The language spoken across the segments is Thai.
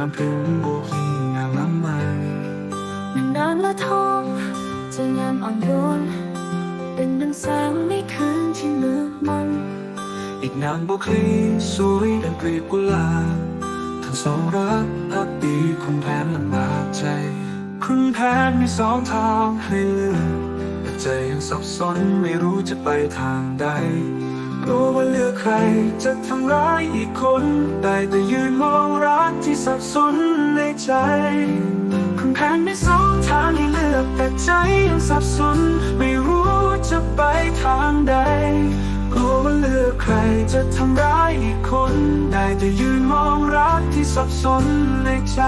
ลำพึงบวกยิ่งงามล้ำมันนานและทองจะงามอ่อนโยน เป็นดังแสงในคืนที่มืดมนอีกนางบุคลีสวยดังกลีบกุหลาบทั้งสองรักพักดีคุณแผนลำบากใจ คุณแผนมีสองทางให้เลือกแต่ใจยังสับสนไม่รู้จะไปทางใดรู้ว่าเลือกใครจะทำร้ายอีกคน ได้แต่ยืนมองรักที่สับสนในใจคุณแผนมีสองทางให้เลือกแต่ใจยังสับสน ไม่รู้จะไปทางใดกลัวว่าเลือกใครจะทำร้ายอีกคน ได้แต่ยืนมองรักที่สับสนในใจ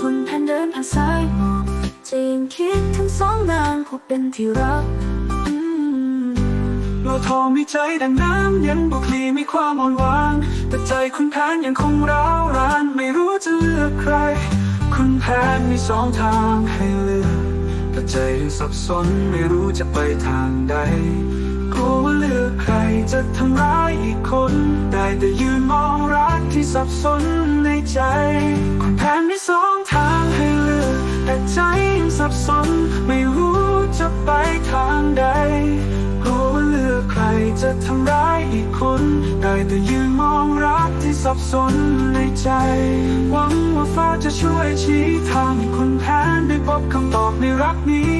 คุณแผนเดินผ่านสายหมอกจะยังคิดถึงสองนางผู้เป็นที่รัก เราทองมีใจดังน้ำเย็นบุคลีมีความอ่อนหวาน แต่ใจคุณแผนยังคงร้าวรานไม่รู้จะเลือกใคร คุณแผนมีสองทางให้เลือกแต่ใจยังสับสนไม่รู้จะไปทางใดกลัวว่าเลือกใครจะทำร้ายอีกคน ได้แต่ยืนมองรักที่สับสนในใจ คุณแผนมีสองทางให้เลือกแต่ใจยังสับสนไม่รู้จะไปทางใด จะทำร้ายอีกคน ได้แต่ยืนมองรักที่สับสนในใจ หวังว่าฟ้าจะช่วยชี้ทางให้คุณแผนได้พบคำตอบในรักนี้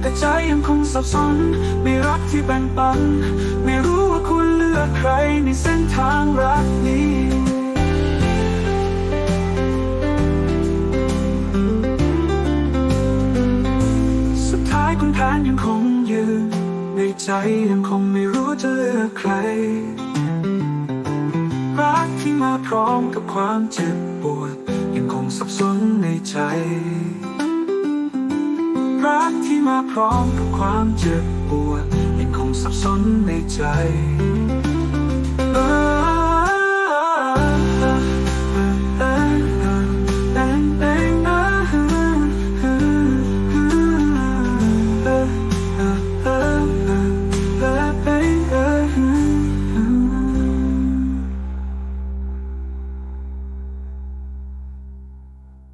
แต่ใจยังคงสับสนไม่รักที่แบ่งปัน ไม่รู้ว่าคุณเลือกใครในเส้นทางรักนี้สุดท้ายคุณแผนยังคงยืน ในใจยังคงไม่รู้จะเลือกใคร รักที่มาพร้อมกับความเจ็บปวด ยังคงสับสนในใจ รักที่มาพร้อมกับความเจ็บปวด ยังคงสับสนในใจ